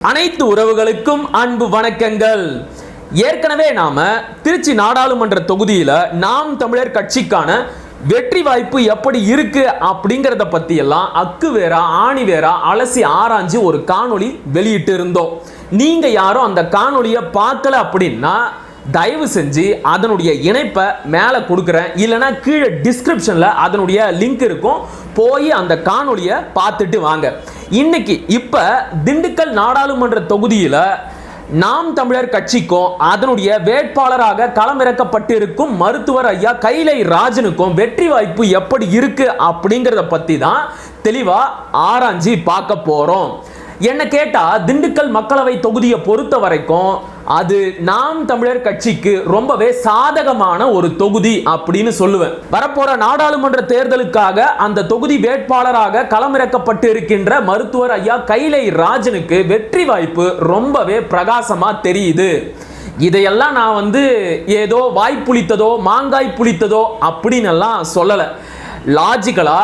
அனைத்து உறவுகளுக்கும் அன்பு வணக்கங்கள். ஏற்கனவே நாம திருச்சி நாடாளுமன்ற தொகுதியில நாம் தமிழர் கட்சிக்கான வெற்றி வாய்ப்பு எப்படி இருக்கு அப்படிங்கிறத பத்தி எல்லாம் அக்கு வேறா ஆணி வேறா அலசி ஆராய்ஞ்சு ஒரு காணொளி வெளியிட்டு இருந்தோம் நீங்க யாரும் அந்த காணொளியை பார்க்கல அப்படின்னா தயவு செஞ்சு அதனுடைய இணைப்பை மேலே கொடுக்குறேன். இல்லைன்னா கீழே டிஸ்கிரிப்ஷனில் அதனுடைய லிங்க் இருக்கும். போய் அந்த காணொலியை பார்த்துட்டு வாங்க. இன்னைக்கு இப்போ திண்டுக்கல் நாடாளுமன்ற தொகுதியில் நாம் தமிழர் கட்சிக்கும் அதனுடைய வேட்பாளராக களமிறக்கப்பட்டிருக்கும் மருத்துவர் ஐயா கைலை ராஜனுக்கும் வெற்றி வாய்ப்பு எப்படி இருக்கு அப்படிங்கிறத பற்றி தான் தெளிவாக ஆராய்ஞ்சி பார்க்க போகிறோம் என்ன கேட்டால் திண்டுக்கல் மக்களவை தொகுதியை பொறுத்த வரைக்கும் அது நாம் தமிழர் கட்சிக்கு ரொம்பவே சாதகமான ஒரு தொகுதி அப்படின்னு சொல்லுவேன். வரப்போற நாடாளுமன்ற தேர்தலுக்காக அந்த தொகுதி வேட்பாளராக களமிறக்கப்பட்டு இருக்கின்ற மருத்துவர் ஐயா கைலை ராஜனுக்கு வெற்றி வாய்ப்பு ரொம்பவே பிரகாசமா தெரியுது. இதையெல்லாம் நான் வந்து ஏதோ வாய் புளித்ததோ மாங்காய் புளித்ததோ அப்படின்னு எல்லாம் சொல்லலை. லாஜிக்கலா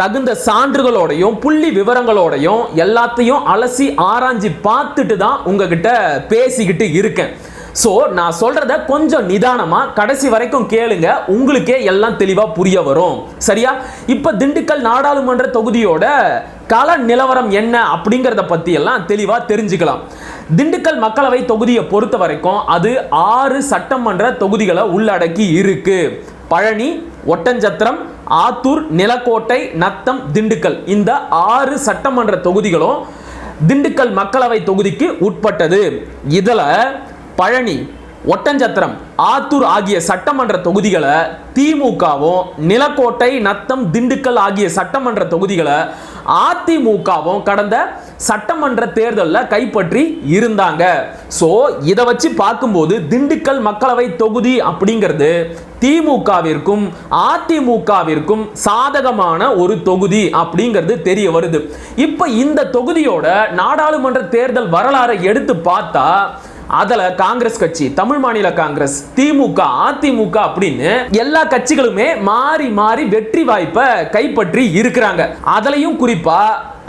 தகுந்த சான்றுகளோடையும் புள்ளி விவரங்களோடையும் எல்லாத்தையும் அலசி ஆராய்ஞ்சு பார்த்துட்டு தான் உங்ககிட்ட பேசிக்கிட்டு இருக்கேன். ஸோ நான் சொல்றத கொஞ்சம் நிதானமா கடைசி வரைக்கும் கேளுங்க. உங்களுக்கே எல்லாம் தெளிவா புரிய வரும். சரியா? இப்போ திண்டுக்கல் நாடாளுமன்ற தொகுதியோட கள நிலவரம் என்ன அப்படிங்கிறத பத்தி எல்லாம் தெளிவா தெரிஞ்சுக்கலாம். திண்டுக்கல் மக்களவை தொகுதியை பொறுத்த வரைக்கும் அது ஆறு சட்டமன்ற தொகுதிகளை உள்ளடக்கி இருக்கு. பழனி ஒட்டஞ்சத்திரம் ஆத்தூர் நிலக்கோட்டை நத்தம் திண்டுக்கல். இந்த ஆறு சட்டமன்ற தொகுதிகளும் திண்டுக்கல் மக்களவை தொகுதிக்கு உட்பட்டது. இதில் பழனி ஒட்டஞ்சத்திரம் ஆத்தூர் ஆகிய சட்டமன்ற தொகுதிகளை திமுகவும் நிலக்கோட்டை நத்தம் திண்டுக்கல் ஆகிய சட்டமன்ற தொகுதிகளை அதிமுகவும் கடந்த சட்டமன்ற தேர்தலில் கைப்பற்றி இருந்தாங்க. ஸோ இதை வச்சு பார்க்கும்போது திண்டுக்கல் மக்களவை தொகுதி அப்படிங்கிறது திமுகவிற்கும் அதிமுகவிற்கும் சாதகமான ஒரு தொகுதி அப்படிங்கிறது தெரிய வருது. இப்போ இந்த தொகுதியோட நாடாளுமன்ற தேர்தல் வரலாறை எடுத்து பார்த்தா அதில் காங்கிரஸ் கட்சி தமிழ் மாநில காங்கிரஸ் திமுக அதிமுக அப்படின்னு எல்லா கட்சிகளுமே மாறி மாறி வெற்றி வாய்ப்பை கைப்பற்றி இருக்கிறாங்க. அதுலயும் குறிப்பா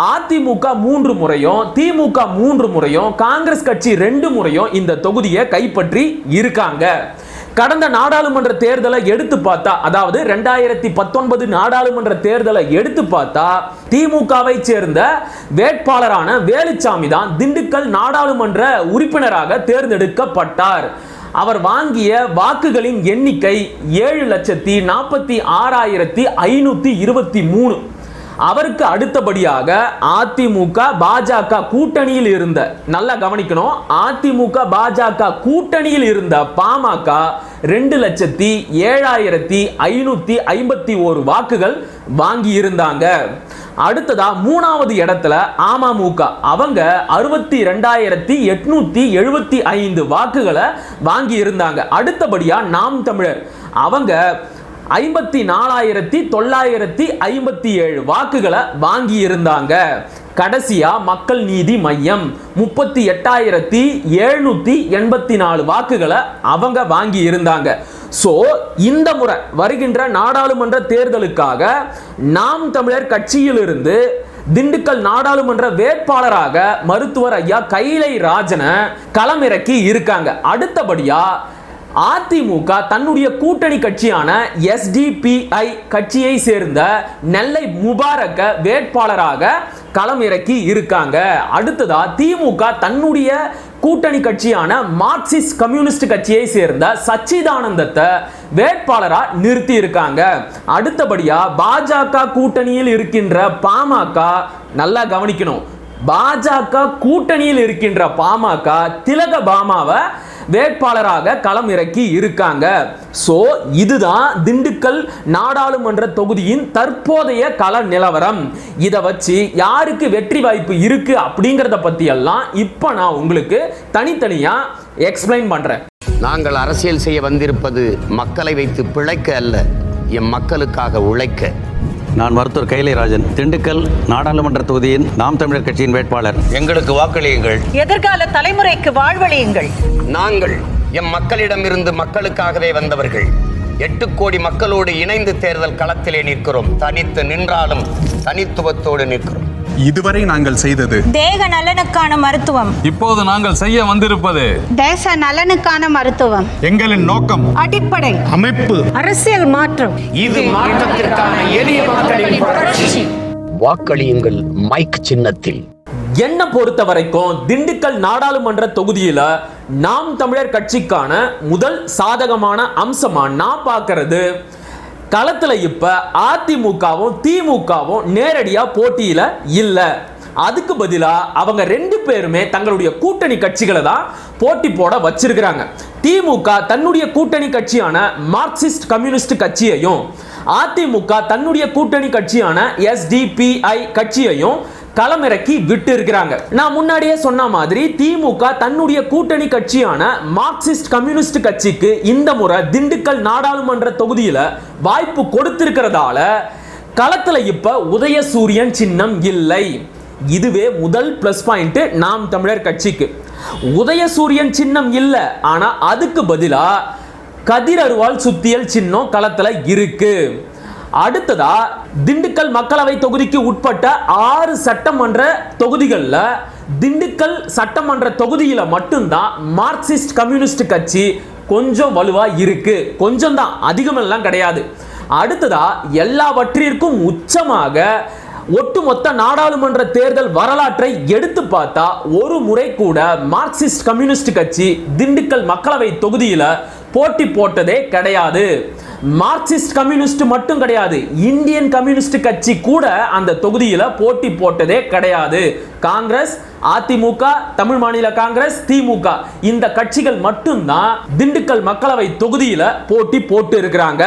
அதிமுக மூன்று முறையும் திமுக மூன்று முறையும் காங்கிரஸ் கட்சி ரெண்டு முறையும் இந்த தொகுதியை கைப்பற்றி இருக்காங்க. கடந்த நாடாளுமன்ற தேர்தலை எடுத்து பார்த்தா அதாவது ரெண்டாயிரத்தி பத்தொன்பது நாடாளுமன்ற தேர்தலை எடுத்து பார்த்தா திமுகவை சேர்ந்த வேட்பாளரான வேலுச்சாமி தான் திண்டுக்கல் நாடாளுமன்ற உறுப்பினராக தேர்ந்தெடுக்கப்பட்டார். அவர் வாங்கிய வாக்குகளின் எண்ணிக்கை ஏழு லட்சத்தி நாற்பத்தி ஆறாயிரத்தி ஐநூத்தி இருபத்தி மூணு. அவருக்கு அடுத்தபடியாக அதிமுக பாஜக கூட்டணியில் இருந்த நல்லா கவனிக்கணும். அதிமுக பாஜக கூட்டணியில் இருந்த பாமக ரெண்டு லட்சத்தி ஏழாயிரத்தி ஐநூத்தி ஐம்பத்தி ஒரு வாக்குகள் வாங்கி இருந்தாங்க. அடுத்ததா மூணாவது இடத்துல அமமுக. அவங்க அறுபத்தி ரெண்டாயிரத்தி எட்நூத்தி எழுபத்தி ஐந்து வாக்குகளை வாங்கி இருந்தாங்க. அடுத்தபடியா நாம் தமிழர். அவங்க ஐம்பத்தி நாலாயிரத்தி தொள்ளாயிரத்தி ஐம்பத்தி ஏழு வாக்குகளை வாங்கி இருந்தாங்க கடைசியா மக்கள் நீதி மையம் முப்பத்தி எட்டாயிரத்தி எழுநூத்தி எண்பத்தி நாலு வாக்குகளை அவங்க வாங்கி இருந்தாங்க ஸோ இந்த முறை வருகின்ற நாடாளுமன்ற தேர்தலுக்காக நாம் தமிழர் கட்சியிலிருந்து திண்டுக்கல் நாடாளுமன்ற வேட்பாளராக மருத்துவர் ஐயா கைலை ராஜனை களமிறக்கி இருக்காங்க. அடுத்தபடியா அதிமுக தன்னுடைய கூட்டணி கட்சியான எஸ்டிபிஐ கட்சியை சேர்ந்த நெல்லை முபாரக்க வேட்பாளராக களம் இறக்கி இருக்காங்க. அடுத்ததா திமுக தன்னுடைய கூட்டணி கட்சியான மார்க்சிஸ்ட் கம்யூனிஸ்ட் கட்சியை சேர்ந்த சச்சிதானந்தத்தை வேட்பாளராக நிறுத்தி இருக்காங்க. அடுத்தபடியா பாஜக கூட்டணியில் இருக்கின்ற பாமக நல்லா கவனிக்கணும். பாஜக கூட்டணியில் இருக்கின்ற பாமக திலக பாமாவை வேட்பாளராக களம் இறக்கி இருக்காங்க. ஸோ இதுதான் திண்டுக்கல் நாடாளுமன்ற தொகுதியின் தற்போதைய கள நிலவரம். இதை வச்சு யாருக்கு வெற்றி வாய்ப்பு இருக்கு அப்படிங்கிறத பத்தி எல்லாம் இப்போ நான் உங்களுக்கு தனித்தனியா எக்ஸ்பிளைன் பண்றேன். நாங்கள் அரசியல் செய்ய வந்திருப்பது மக்களை வைத்து பிழைக்க அல்ல எம் மக்களுக்காக உழைக்க. நான் மருத்துவர் கைலைராஜன் திண்டுக்கல் நாடாளுமன்ற தொகுதியின் நாம் தமிழர் கட்சியின் வேட்பாளர். எங்களுக்கு வாக்களியுங்கள். எதிர்கால தலைமுறைக்கு வாழ்வழியுங்கள். நாங்கள் எம் மக்களிடமிருந்து மக்களுக்காகவே வந்தவர்கள். எட்டு கோடி மக்களோடு இணைந்து தேர்தல் களத்திலே நிற்கிறோம். தனித்து நின்றாலும் தனித்துவத்தோடு நிற்கிறோம். இதுவரை நாங்கள் செய்தது. தேக நலனுக்கான மருத்துவம். இப்போது நாங்கள் செய்ய வந்திருப்பது தேச நலனுக்கான மருத்துவம். எங்களின் நோக்கம் அடிப்படை. அமைப்பு. அரசியல் மாற்றம். இது மாற்றத்திற்கான எளிய மக்களின் புரட்சி வாக்களியுங்கள் மைக் சின்னத்தில். என்ன பொறுத்த வரைக்கும் திண்டுக்கல் நாடாளுமன்ற தொகுதியில நாம் தமிழர் கட்சிக்கான முதல் சாதகமான அம்சமா நான் பார்க்கறது களத்தில் இப்போ அதிமுகவும் திமுகவும் நேரடியாக போட்டியில் இல்லை. அதுக்கு பதிலாக அவங்க ரெண்டு பேருமே தங்களுடைய கூட்டணி கட்சிகளை தான் போட்டி போட வச்சிருக்கிறாங்க. திமுக தன்னுடைய கூட்டணி கட்சியான மார்க்சிஸ்ட் கம்யூனிஸ்ட் கட்சியையும் அதிமுக தன்னுடைய கூட்டணி கட்சியான எஸ்டிபிஐ கட்சியையும் களமிறக்கி விட்டு இருக்கிறாங்க நான் முன்னாடியே சொன்ன மாதிரி திமுக தன்னுடைய கூட்டணி கட்சியான மார்க்சிஸ்ட் கம்யூனிஸ்ட் கட்சிக்கு இந்த முறை திண்டுக்கல் நாடாளுமன்ற தொகுதியில வாய்ப்பு கொடுத்திருக்கிறதால களத்துல இப்ப உதயசூரியன் சின்னம் இல்லை. இதுவே முதல் பிளஸ் பாயிண்ட் நாம் தமிழர் கட்சிக்கு. உதயசூரியன் சின்னம் இல்லை ஆனா அதுக்கு பதிலாக கதிர் அருவாள் சுத்தியல் சின்னம் களத்துல இருக்கு. அடுத்ததா திண்டுக்கல் மக்களவை தொகுதிக்கு உட்பட்ட ஆறு சட்டமன்ற தொகுதிகளில் திண்டுக்கல் சட்டமன்ற தொகுதியில் மட்டும்தான் மார்க்சிஸ்ட் கம்யூனிஸ்ட் கட்சி கொஞ்சம் வலுவா இருக்கு. கொஞ்சம் தான் அதிகமெல்லாம் கிடையாது. அடுத்ததா எல்லாவற்றிற்கும் உச்சமாக ஒட்டுமொத்த நாடாளுமன்ற தேர்தல் வரலாற்றை எடுத்து பார்த்தா ஒரு முறை கூட மார்க்சிஸ்ட் கம்யூனிஸ்ட் கட்சி திண்டுக்கல் மக்களவை தொகுதியில் போட்டி போட்டதே கிடையாது. மார்க்சிஸ்ட் கம்யூனிஸ்ட் மட்டும் கிடையாது இந்தியன் கம்யூனிஸ்ட் கட்சி கூட அந்த தொகுதியில் போட்டி போட்டதே கிடையாது. காங்கிரஸ் அதிமுக தமிழ் மாநில காங்கிரஸ் திமுக. இந்த கட்சிகள் மட்டும்தான் திண்டுக்கல் மக்களவை தொகுதியில் போட்டி போட்டு இருக்கிறாங்க.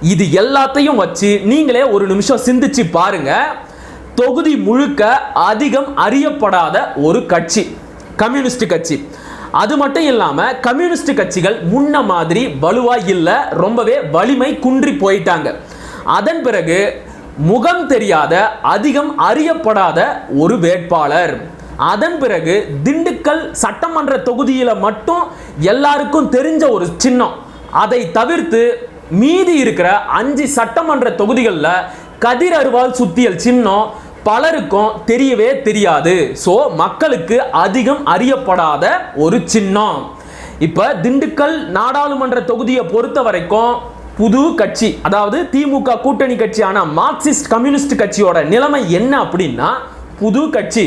இது எல்லாத்தையும் வச்சு நீங்களே ஒரு நிமிஷம் சிந்திச்சு பாருங்க. தொகுதி முழுக்க அதிகம் அறியப்படாத ஒரு கட்சி கம்யூனிஸ்ட் கட்சி. அது மட்டும் இல்லாமல் கம்யூனிஸ்ட் கட்சிகள் முன்ன மாதிரி வலுவாக இல்லை ரொம்பவே வலிமை குன்றி போயிட்டாங்க. அதன் பிறகு முகம் தெரியாத அதிகம் அறியப்படாத ஒரு வேட்பாளர். அதன் பிறகு திண்டுக்கல் சட்டமன்ற தொகுதியில் மட்டும் எல்லாருக்கும் தெரிஞ்ச ஒரு சின்னம். அதை தவிர்த்து மீதி இருக்கிற அஞ்சு சட்டமன்ற தொகுதிகளில் கதிர் அருவாள் சுத்தியல் சின்னம் பலருக்கும் தெரியவே தெரியாது. ஸோ மக்களுக்கு அதிகம் அறியப்படாத ஒரு சின்னம். இப்போ திண்டுக்கல் நாடாளுமன்ற தொகுதியை பொறுத்த வரைக்கும் புது கட்சி அதாவது திமுக கூட்டணி கட்சியான மார்க்சிஸ்ட் கம்யூனிஸ்ட் கட்சியோட நிலைமை என்ன அப்படின்னா புது கட்சி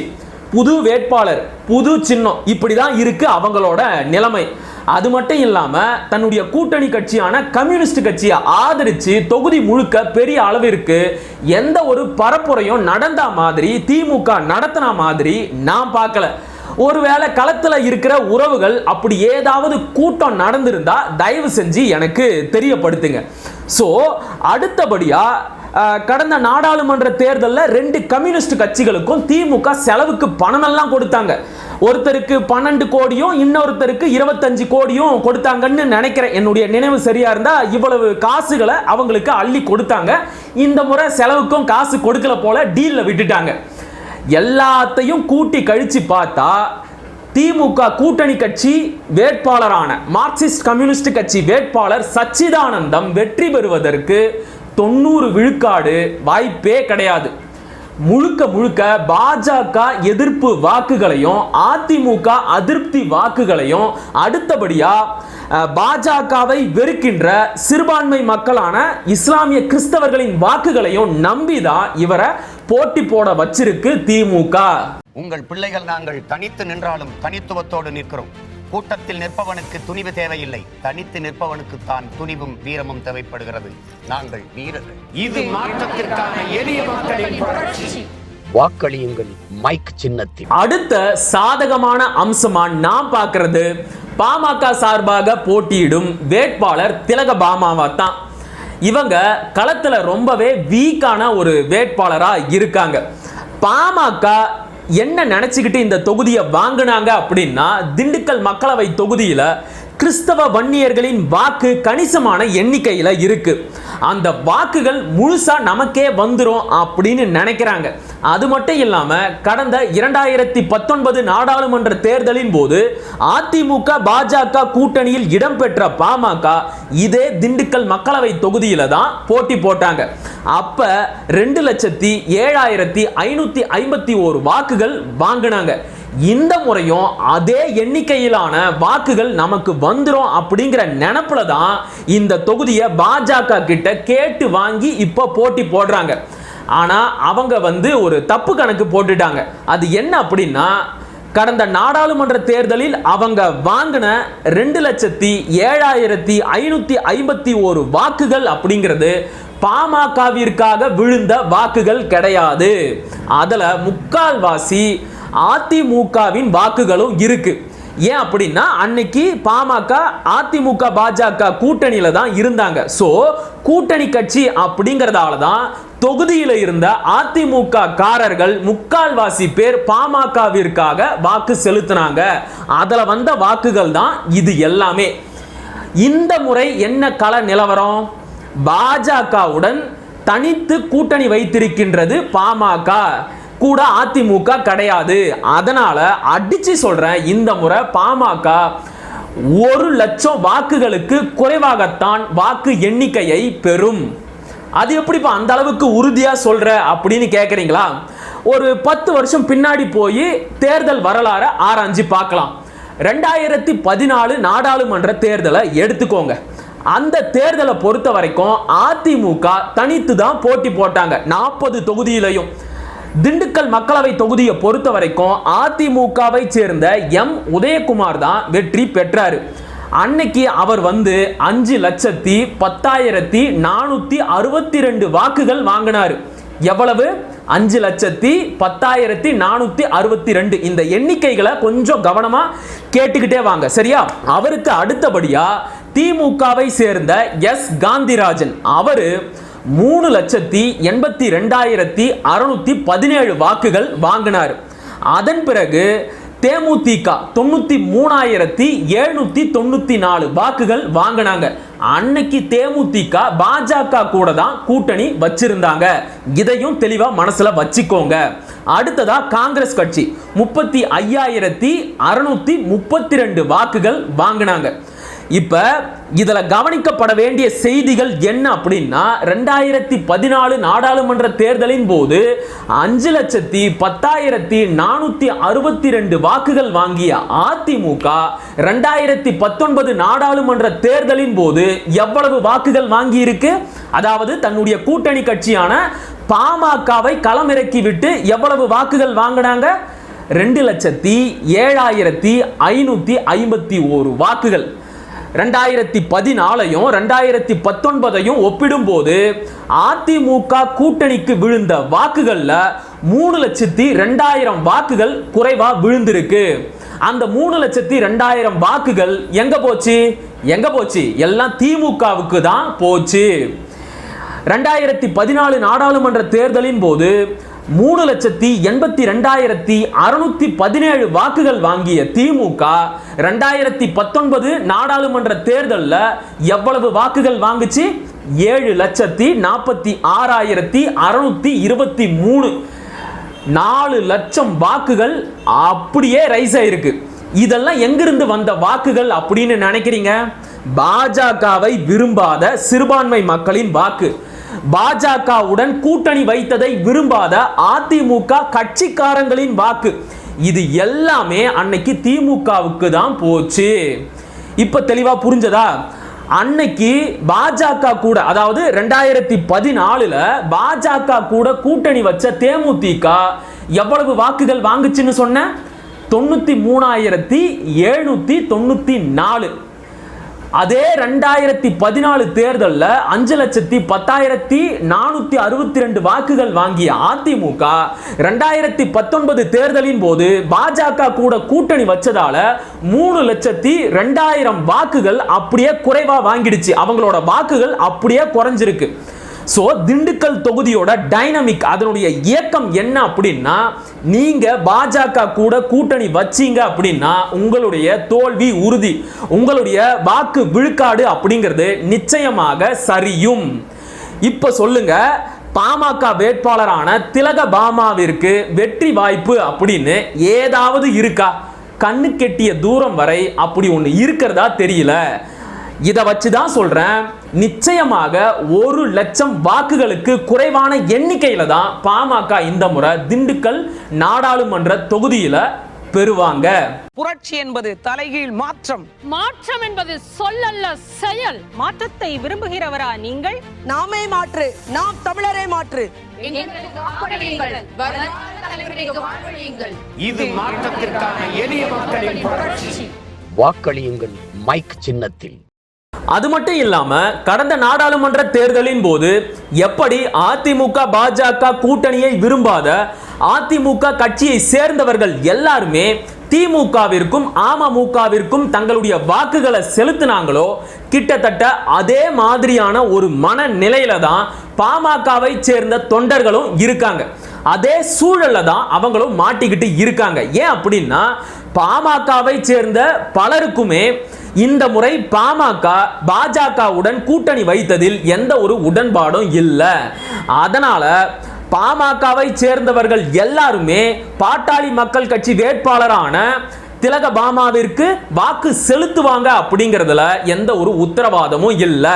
புது வேட்பாளர் புது சின்னம் இப்படி தான் இருக்குது அவங்களோட நிலைமை. அது மட்டும் இல்லாமல் தன்னுடைய கூட்டணி கட்சியான கம்யூனிஸ்ட் கட்சியை ஆதரித்து தொகுதி முழுக்க பெரிய அளவிற்கு எந்த ஒரு பரப்புரையும் நடந்த மாதிரி திமுக நடத்தின மாதிரி நான் பார்க்கல. ஒருவேளை களத்தில் இருக்கிற உறவுகள் அப்படி ஏதாவது கூட்டம் நடந்திருந்தா தயவு செஞ்சு எனக்கு தெரியப்படுத்துங்க. ஸோ அடுத்தபடியாக கடந்த நாடாளுமன்ற தேர்தலில் ரெண்டு கம்யூனிஸ்ட் கட்சிகளுக்கும் திமுக செலவுக்கு பணமெல்லாம் கொடுத்தாங்க. ஒருத்தருக்கு பன்னெண்டு கோடியும் இன்னொருத்தருக்கு இருபத்தஞ்சு கோடியும் கொடுத்தாங்கன்னு நினைக்கிறேன். என்னுடைய நினைவு சரியா இருந்தா இவ்வளவு காசுகளை அவங்களுக்கு அள்ளி கொடுத்தாங்க. இந்த முறை செலவுக்கும் காசு கொடுக்கல போல டீல்ல விட்டுட்டாங்க. எல்லாத்தையும் கூட்டி கழிச்சு பார்த்தா திமுக கூட்டணி கட்சி வேட்பாளரான மார்க்சிஸ்ட் கம்யூனிஸ்ட் கட்சி வேட்பாளர் சச்சிதானந்தம் வெற்றி பெறுவதற்கு தொண்ணூறு விழுக்காடு வாய்ப்பே கிடையாது. முழுக்க முழுக்க பாஜக எதிர்ப்பு வாக்குகளையும் அதிமுக அதிருப்தி வாக்குகளையும் அடுத்தபடியா அஹ், பாஜகவை வெறுக்கின்ற சிறுபான்மை மக்களான இஸ்லாமிய கிறிஸ்தவர்களின் வாக்குகளையும் நம்பிதான் இவரை போட்டி போட வச்சிருக்கு திமுக உங்கள் பிள்ளைகள் நாங்கள் தனித்து நின்றாலும் தனித்துவத்தோடு நிற்கிறோம். கூட்டத்தில் நிற்பவனுக்கு துணிவு தேவையில்லை. தனித்து நிற்பவனுக்கு தான் துணிவும் வீரமும் தேவைப்படுகிறது. நாங்கள் வீரர்கள். இது மாற்றத்திற்கான எளிய மக்களின் புரட்சி. வாக்களியுங்கள் மைக் சின்னத்தில். அடுத்த சாதகமான அம்சமா நான் பார்க்கிறது பாமக சார்பாக போட்டியிடும் வேட்பாளர் திலக பாமாவா தான். இவங்க களத்துல ரொம்பவே வீக்கான ஒரு வேட்பாளரா இருக்காங்க. பாமக என்ன நினச்சிக்கிட்டு இந்த தொகுதியை வாங்கினாங்க அப்படின்னா திண்டுக்கல் மக்களவை தொகுதியில் கிறிஸ்தவ வன்னியர்களின் வாக்கு கணிசமான எண்ணிக்கையில் இருக்கு. அந்த வாக்குகள் முழுசாக நமக்கே வந்துடும் அப்படின்னு நினைக்கிறாங்க. அது மட்டும் இல்லாமல் கடந்த இரண்டாயிரத்தி பத்தொன்பது நாடாளுமன்ற தேர்தலின் போது அதிமுக பாஜக கூட்டணியில் இடம்பெற்ற பாமக இதே திண்டுக்கல் மக்களவை தொகுதியில் தான் போட்டி போட்டாங்க. அப்போ ரெண்டு லட்சத்தி ஏழாயிரத்தி ஐநூற்றி ஐம்பத்தி ஓரு வாக்குகள் வாங்கினாங்க. இந்த முறையும் அதே எண்ணிக்கையிலான வாக்குகள் நமக்கு வந்துடும் அப்படிங்கிற நினப்புல தான் இந்த தொகுதியை பாஜக கிட்ட கேட்டு வாங்கி இப்போ போட்டி போடுறாங்க. ஆனால் அவங்க வந்து ஒரு தப்பு கணக்கு போட்டுட்டாங்க. அது என்ன அப்படின்னா கடந்த நாடாளுமன்ற தேர்தலில் அவங்க வாங்கின ரெண்டு லட்சத்தி ஏழாயிரத்தி ஐநூற்றி ஐம்பத்தி ஒரு வாக்குகள் அப்படிங்கிறது பாமகவிற்காக விழுந்த வாக்குகள் கிடையாது. அதில் முக்கால்வாசி அதிமுகவின் வாக்குகளும் இருக்கு. ஏன் அப்படின்னா அன்னைக்கு பாமக அதிமுக பாஜக கூட்டணியில தான் இருந்தாங்க. ஸோ கூட்டணி கட்சி அப்படிங்கிறதால தான் தொகுதியில் இருந்த அதிமுக காரர்கள் முக்கால்வாசி பேர் பாமகவிற்காக வாக்கு செலுத்தினாங்க. அதில் வந்த வாக்குகள் தான் இது எல்லாமே. இந்த முறை என்ன கள நிலவரம்? பாஜகவுடன் தனித்து கூட்டணி வைத்திருக்கின்றது பாமக. கூட அதிமுக கிடையாது. அதனால அடிச்சு சொல்றேன் இந்த முறை பாமக ஒரு லட்சம் வாக்குகளுக்கு குறைவாகத்தான் வாக்கு எண்ணிக்கையை பெறும். அது எப்படிப்பா அந்த அளவுக்கு உறுதியாக சொல்ற அப்படின்னு கேட்குறீங்களா ஒரு பத்து வருஷம் பின்னாடி போய் தேர்தல் வரலாறை ஆராய்ஞ்சு பார்க்கலாம். ரெண்டாயிரத்தி பதினாலு நாடாளுமன்ற தேர்தலை எடுத்துக்கோங்க. அந்த தேர்தலை பொறுத்த வரைக்கும் அதிமுக தனித்து தான் போட்டி போட்டாங்க. நாற்பது தொகுதியிலையும். திண்டுக்கல் மக்களவை தொகுதியை பொறுத்த வரைக்கும் அதிமுகவை சேர்ந்த எம். உதயகுமார் தான் வெற்றி பெற்றாரு. அன்னைக்கு அவர் வந்து அஞ்சு லட்சத்தி பத்தாயிரத்தி நானூத்தி அறுபத்தி ரெண்டு வாக்குகள் வாங்கினாரு. எவ்வளவு? அஞ்சு லட்சத்தி பத்தாயிரத்தி நானூத்தி அறுபத்தி ரெண்டு இந்த எண்ணிக்கைகளை கொஞ்சம் கவனமா கேட்டுக்கிட்டே வாங்க. சரியா? அவருக்கு அடுத்தபடியா திமுகவை சேர்ந்த எஸ். காந்திராஜன். அவரு மூணு லட்சத்தி எண்பத்தி ரெண்டாயிரத்தி அறுநூத்தி பதினேழு வாக்குகள் வாங்கினார். அதன் பிறகு தேமுதிக தொண்ணூத்தி மூணாயிரத்தி எழுநூத்தி தொண்ணூத்தி நாலு வாக்குகள் வாங்கினாங்க. அன்னைக்கு தேமுதிக பாஜக கூட தான் கூட்டணி வச்சிருந்தாங்க. இதையும் தெளிவா மனசுல வச்சுக்கோங்க. அடுத்ததா காங்கிரஸ் கட்சி. முப்பத்தி ஐயாயிரத்தி அறுநூத்தி முப்பத்தி ரெண்டு வாக்குகள் வாங்கினாங்க. இப்போ இதில் கவனிக்கப்பட வேண்டிய செய்திகள் என்ன அப்படின்னா ரெண்டாயிரத்தி பதினாலு நாடாளுமன்ற தேர்தலின் போது அஞ்சு லட்சத்தி பத்தாயிரத்தி நானூற்றி அறுபத்தி ரெண்டு வாக்குகள் வாங்கிய அதிமுக ரெண்டாயிரத்தி பத்தொன்பது நாடாளுமன்ற தேர்தலின் போது எவ்வளவு வாக்குகள் வாங்கியிருக்கு? அதாவது தன்னுடைய கூட்டணி கட்சியான பாமகவை களமிறக்கி விட்டு எவ்வளவு வாக்குகள் வாங்கினாங்க? ரெண்டு லட்சத்தி ஏழாயிரத்தி ஐநூற்றி ஐம்பத்தி ஓரு வாக்குகள். ரெண்டாயிரத்தி பதினாலையும் ரெண்டாயிரத்தி பத்தொன்பதையும் ஒப்பிடும்போது அதிமுக கூட்டணிக்கு விழுந்த வாக்குகளில் மூணு லட்சத்தி ரெண்டாயிரம் வாக்குகள் குறைவாக விழுந்திருக்கு. அந்த மூணு லட்சத்தி ரெண்டாயிரம் வாக்குகள் எங்க போச்சு? எங்க போச்சு? எல்லாம் திமுகவுக்கு தான் போச்சு. ரெண்டாயிரத்தி பதினாலு நாடாளுமன்ற தேர்தலின் போது மூணு லட்சத்தி எண்பத்தி ரெண்டாயிரத்தி அறுநூத்தி பதினேழு வாக்குகள் வாங்கிய திமுக ரெண்டாயிரத்தி பத்தொன்பது நாடாளுமன்ற தேர்தலில் எவ்வளவு வாக்குகள் வாங்குச்சு? ஏழு லட்சத்தி நாற்பத்தி ஆறாயிரத்தி அறுநூத்தி இருபத்தி மூணு. நாலு லட்சம் வாக்குகள் அப்படியே ரைஸ் ஆயிருக்கு. இதெல்லாம் எங்கிருந்து வந்த வாக்குகள் அப்படின்னு நினைக்கிறீங்க? பாஜகவை விரும்பாத சிறுபான்மை மக்களின் வாக்கு. பாஜகவுடன் கூட்டணி வைத்ததை விரும்பாத அதிமுக கட்சிக்காரங்களின் வாக்கு. இது எல்லாமே அன்னைக்கு திமுகவுக்கு தான் போச்சு. இப்ப தெளிவா புரிஞ்சதா? அன்னைக்கு பாஜக கூட அதாவது ரெண்டாயிரத்தி பதினாலுல பாஜக கூட கூட்டணி வச்ச தேமுதிக எவ்வளவு வாக்குகள் வாங்குச்சுன்னு சொன்ன? தொண்ணூத்தி மூணாயிரத்தி எழுநூத்தி தொண்ணூத்தி நாலு. அதே ரெண்டாயிரத்தி பதினாலு தேர்தலில் அஞ்சு லட்சத்தி பத்தாயிரத்தி நானூற்றி அறுபத்தி ரெண்டு வாக்குகள் வாங்கிய அதிமுக ரெண்டாயிரத்தி பத்தொன்பது தேர்தலின் போது பாஜக கூட கூட்டணி வச்சதால மூணு லட்சத்தி ரெண்டாயிரம் வாக்குகள் அப்படியே குறைவாக வாங்கிடுச்சு. அவங்களோட வாக்குகள் அப்படியே குறைஞ்சிருக்கு. ஸோ திண்டுக்கல் தொகுதியோட டைனமிக் அதனுடைய இயக்கம் என்ன அப்படின்னா நீங்கள் பாஜக கூட கூட்டணி வச்சீங்க அப்படின்னா உங்களுடைய தோல்வி உறுதி உங்களுடைய வாக்கு விழுக்காடு அப்படிங்கிறது நிச்சயமாக சரியும். இப்போ சொல்லுங்க பாமக வேட்பாளரான திலக பாமாவிற்கு வெற்றி வாய்ப்பு அப்படின்னு ஏதாவது இருக்கா? கண்ணு கெட்டிய தூரம் வரை அப்படி ஒன்று இருக்கிறதா தெரியல. இதை வச்சு தான் சொல்கிறேன் நிச்சயமாக ஒரு லட்சம் வாக்குகளுக்கு குறைவான எண்ணிக்கையில தான் பாமக இந்த முறை திண்டுக்கல் நாடாளுமன்ற தொகுதியில பெறுவாங்க. புரட்சி என்பது தலைகீழ் மாற்றம். மாற்றம் என்பது சொல்லல்ல செயல். மாற்றத்தை விரும்புகிறவரா நீங்கள்? நாமே மாற்று. நாம் தமிழரே மாற்று. இது மாற்றத்திற்கான எளிய மக்களின் புரட்சி. வாக்களியுங்கள் மைக் சின்னத்தில். அது மட்டும் இல்லாம கடந்த நாடாளுமன்ற தேர்தலின் போது எப்படி அதிமுக பாஜக கூட்டணியை விரும்பாத அதிமுக கட்சியை சேர்ந்தவர்கள் எல்லாருமே திமுகவிற்கும் அமமுகவிற்கும் தங்களுடைய வாக்குகளை செலுத்தினாங்களோ கிட்டத்தட்ட அதே மாதிரியான ஒரு மனநிலையில தான் பாமகவை சேர்ந்த தொண்டர்களும் இருக்காங்க. அதே சூழல்ல தான் அவங்களும் மாட்டிக்கிட்டு இருக்காங்க. ஏன் அப்படின்னா பாமகவை சேர்ந்த பலருக்குமே இந்த முறை பாமக பாஜகவுடன் கூட்டணி வைத்ததில் எந்த ஒரு உடன்பாடும் இல்லை. அதனால பாமகவை சேர்ந்தவர்கள் எல்லாருமே பாட்டாளி மக்கள் கட்சி வேட்பாளரான திலக பாமாவிற்கு வாக்கு செலுத்துவாங்க அப்படிங்கிறதுல எந்த ஒரு உத்தரவாதமும் இல்லை.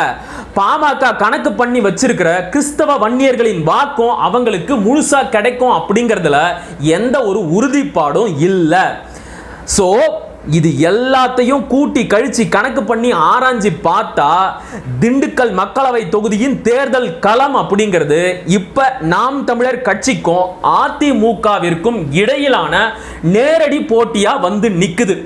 பாமக கணக்கு பண்ணி வச்சிருக்கிற கிறிஸ்தவ வன்னியர்களின் வாக்கும் அவங்களுக்கு முழுசாக கிடைக்கும் அப்படிங்கிறதுல எந்த ஒரு உறுதிப்பாடும் இல்லை. ஸோ இது எல்லாத்தையும் கூட்டி கழிச்சு கணக்கு பண்ணி ஆராய்ஞ்சு பார்த்தா திண்டுக்கல் மக்களவை தொகுதியின் தேர்தல் களம் அப்படிங்கிறது இப்ப நாம் தமிழர் கட்சிக்கும் அதிமுகவிற்கும் இடையிலான நேரடி போட்டியா வந்து நிக்குது.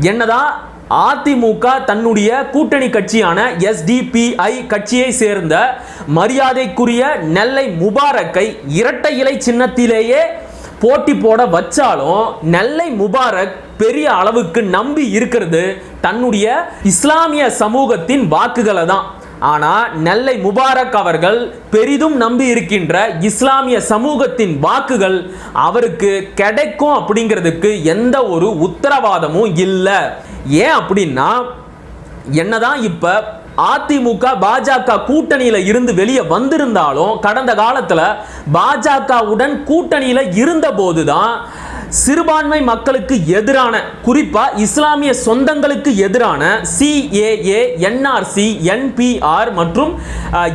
என்னதான் அதிமுக தன்னுடைய கூட்டணி கட்சியான எஸ்டிபிஐ கட்சியை சேர்ந்த மரியாதைக்குரிய நெல்லை முபாரக்கை இரட்டை இலை சின்னத்திலேயே போட்டி போட வச்சாலும் நெல்லை முபாரக் பெரிய அளவுக்கு நம்பி இருக்கிறது தன்னுடைய இஸ்லாமிய சமூகத்தின் வாக்குகளை தான். ஆனால் நெல்லை முபாரக் அவர்கள் பெரிதும் நம்பி இருக்கின்ற இஸ்லாமிய சமூகத்தின் வாக்குகள் அவருக்கு கிடைக்கும் அப்படிங்கிறதுக்கு எந்த ஒரு உத்தரவாதமும் இல்லை. ஏன் அப்படின்னா என்னதான் இப்போ அதிமுக பாஜக கூட்டணியில இருந்து வெளியே வந்திருந்தாலும் கடந்த காலத்துல பாஜகவுடன் கூட்டணியில இருந்த போதுதான் சிறுபான்மை மக்களுக்கு எதிரான குறிப்பா இஸ்லாமிய சொந்தங்களுக்கு எதிரான சிஏஏ என்ஆர்சி என்பிஆர் மற்றும்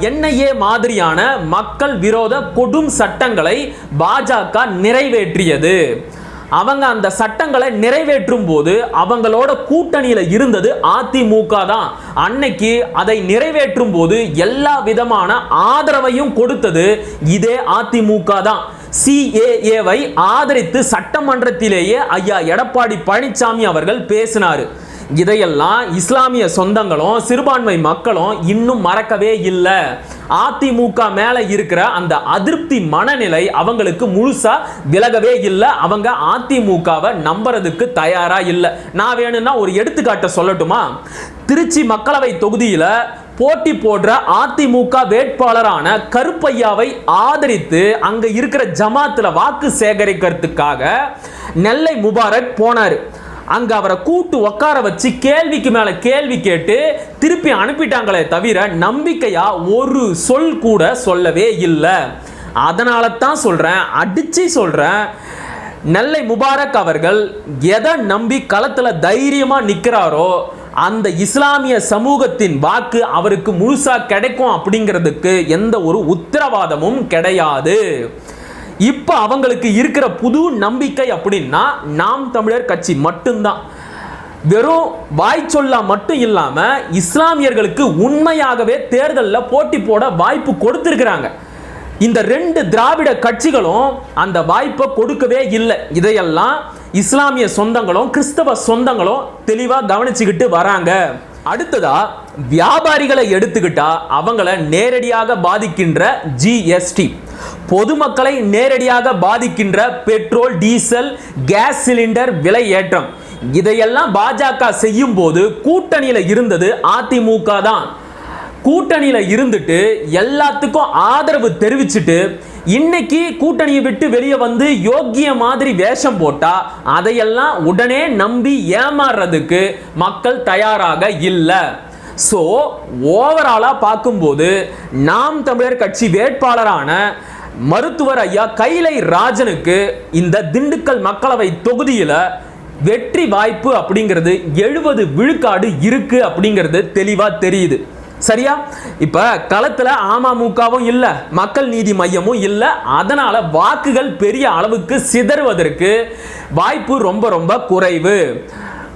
என்ஐஏ மாதிரியான மக்கள் விரோத கொடும் சட்டங்களை பாஜக நிறைவேற்றியது. அவங்க அந்த சட்டங்களை நிறைவேற்றும் போது அவங்களோட கூட்டணியில இருந்தது அதிமுக தான். அன்னைக்கு அதை நிறைவேற்றும் போது எல்லா விதமான ஆதரவையும் கொடுத்தது இதே அதிமுக தான். சிஏஏவை ஆதரித்து சட்டமன்றத்திலேயே ஐயா எடப்பாடி பழனிசாமி அவர்கள் பேசினார். இதையெல்லாம் இஸ்லாமிய சொந்தங்களும் சிறுபான்மை மக்களும் இன்னும் மறக்கவே இல்லை. அதிமுக மேல இருக்கிற அந்த அதிருப்தி மனநிலை அவங்களுக்கு முழுசா விலகவே இல்லை. அவங்க அதிமுகவை நம்புறதுக்கு தயாரா இல்லை. நான் வேணும்னா ஒரு எடுத்துக்காட்டை சொல்லட்டுமா? திருச்சி மக்களவை தொகுதியில் போட்டி போடுற அதிமுக வேட்பாளரான கருப்பையாவை ஆதரித்து அங்க இருக்கிற ஜமாத்துல வாக்கு சேகரிக்கிறதுக்காக நெல்லை முபாரக் போனார். அங்க அவரை கூட்டு உட்கார வச்சு கேள்விக்கு மேல கேள்வி கேட்டு திருப்பி அனுப்பிட்டாங்களே தவிர நம்பிக்கையா ஒரு சொல் கூட சொல்லவே இல்லை. அதனால தான் சொல்றேன் அடிச்சு சொல்றேன். நெல்லை முபாரக் அவர்கள் எதை நம்பி களத்தில் தைரியமாக நிற்கிறாரோ அந்த இஸ்லாமிய சமூகத்தின் வாக்கு அவருக்கு முழுசாக கிடைக்கும் அப்படிங்கிறதுக்கு எந்த ஒரு உத்தரவாதமும் கிடையாது. இப்போ அவங்களுக்கு இருக்கிற புது நம்பிக்கை அப்படின்னா நாம் தமிழர் கட்சி மட்டும்தான். வெறும் வாய் சொல்லா மட்டும் இல்லாமல் இஸ்லாமியர்களுக்கு உண்மையாகவே தேர்தலில் போட்டி போட வாய்ப்பு கொடுத்துருக்குறாங்க. இந்த ரெண்டு திராவிட கட்சிகளும் அந்த வாய்ப்பை கொடுக்கவே இல்லை. இதையெல்லாம் இஸ்லாமிய சொந்தங்களும் கிறிஸ்தவ சொந்தங்களும் தெளிவாக கவனிச்சுக்கிட்டு வராங்க. அடுத்ததா வியாபாரிகளை எடுத்துக்கிட்டா அவங்கள நேரடியாக பாதிக்கின்ற ஜிஎஸ்டி பொதுமக்களை நேரடியாக பாதிக்கின்ற பெட்ரோல் டீசல் கேஸ் சிலிண்டர் விலை ஏற்றம். இதையெல்லாம் பாஜக செய்யும் போது கூட்டணியில் இருந்தது அதிமுக தான். கூட்டணியில் இருந்துட்டு எல்லாத்துக்கும் ஆதரவு தெரிவிச்சுட்டு இன்னைக்கு கூட்டணியை விட்டு வெளியே வந்து யோக்கிய மாதிரி வேஷம் போட்டா அதையெல்லாம் உடனே நம்பி ஏமாறுறதுக்கு மக்கள் தயாராக இல்லை. ஸோ ஓவராலாக பார்க்கும்போது நாம் தமிழர் கட்சி வேட்பாளரான மருத்துவர் ஐயா கைலை ராஜனுக்கு இந்த திண்டுக்கல் மக்களவை தொகுதியில் வெற்றி வாய்ப்பு அப்படிங்கிறது எழுபது விழுக்காடு இருக்கு அப்படிங்கிறது தெளிவாக தெரியுது. சரியா? இப்ப களத்துல அமமுகவும் இல்ல மக்கள் நீதி மையமும் இல்ல. அதனால வாக்குகள் பெரிய அளவுக்கு சிதறுவதற்கு வாய்ப்பு ரொம்ப ரொம்ப குறைவு.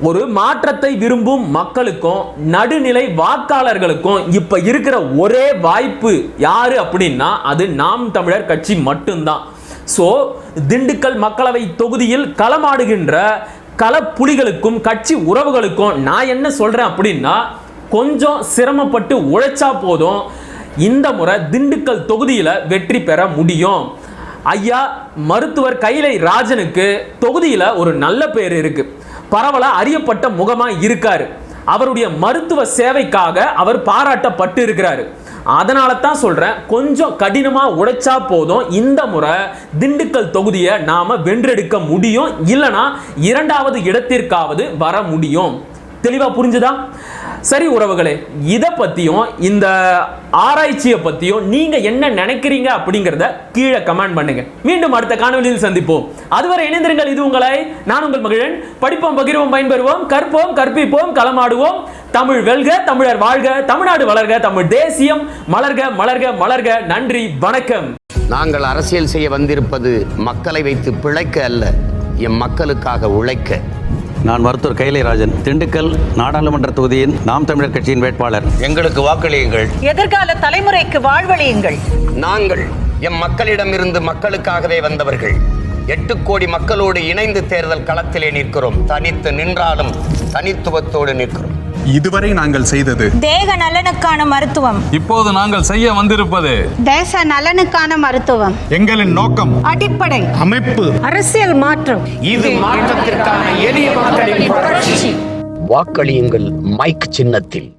ஒரு மாற்றத்தை விரும்பும் மக்களுக்கும் நடுநிலை வாக்காளர்களுக்கும் இப்ப இருக்கிற ஒரே வாய்ப்பு யாரு அப்படின்னா அது நாம் தமிழர் கட்சி மட்டும்தான். ஸோ திண்டுக்கல் மக்களவை தொகுதியில் களமாடுகின்ற களப்புலிகளுக்கும் கட்சி உறவுகளுக்கும் நான் என்ன சொல்றேன் அப்படின்னா கொஞ்சம் சிரமப்பட்டு உழைச்சா போதும். இந்த முறை திண்டுக்கல் தொகுதியில் வெற்றி பெற முடியும். ஐயா மருத்துவர் கைலை ராஜனுக்கு தொகுதியில் ஒரு நல்ல பேர் இருக்கு. பரவலாக அறியப்பட்ட முகமாக இருக்காரு. அவருடைய மருத்துவ சேவைக்காக அவர் பாராட்டப்பட்டு இருக்கிறாரு. அதனால தான் சொல்கிறேன் கொஞ்சம் கடினமாக உழைச்சா போதும். இந்த முறை திண்டுக்கல் தொகுதியை நாம் வென்றெடுக்க முடியும். இல்லைனா இரண்டாவது இடத்திற்காவது வர முடியும். தெளிவாக புரிஞ்சுதா? சரி உறவுகளே இதை பத்தியும் இந்த ஆராய்ச்சியை பத்தியும் நீங்க என்ன நினைக்கிறீங்க அப்படிங்கிறத கீழே கமெண்ட் பண்ணுங்க. மீண்டும் அடுத்த காணொலியில் சந்திப்போம். அதுவரை இணைந்திருங்கள் இது உங்களை நான் உங்கள் மகிழன். படிப்போம் பகிர்வோம் பயன்பெறுவோம் கற்போம் கற்பிப்போம் களமாடுவோம். தமிழ் வெல்க தமிழர் வாழ்க தமிழ்நாடு வளர்க தமிழ் தேசியம் மலர்க மலர்க மலர்க. நன்றி வணக்கம். நாங்கள் அரசியல் செய்ய வந்திருப்பது மக்களை வைத்து பிழைக்க அல்ல எம் மக்களுக்காக உழைக்க. நான் மருத்துவர் கைலை ராஜன் திண்டுக்கல் நாடாளுமன்ற தொகுதியின் நாம் தமிழர் கட்சியின் வேட்பாளர். எங்களுக்கு வாக்களியுங்கள். எதிர்கால தலைமுறைக்கு வாழ்வழியுங்கள். நாங்கள் எம் மக்களிடமிருந்து மக்களுக்காகவே வந்தவர்கள். எட்டு கோடி மக்களோடு இணைந்து தேர்தல் களத்திலே நிற்கிறோம். தனித்து நின்றாலும் தனித்துவத்தோடு நிற்கிறோம். இதுவரை நாங்கள் செய்தது. தேக நலனுக்கான மருத்துவம். இப்போது நாங்கள் செய்ய வந்திருப்பது தேச நலனுக்கான மருத்துவம். எங்களின் நோக்கம் அடிப்படை. அமைப்பு. அரசியல் மாற்றம். இது மாற்றத்திற்கான எளிய வாக்களியுங்கள் மைக் சின்னத்தில்.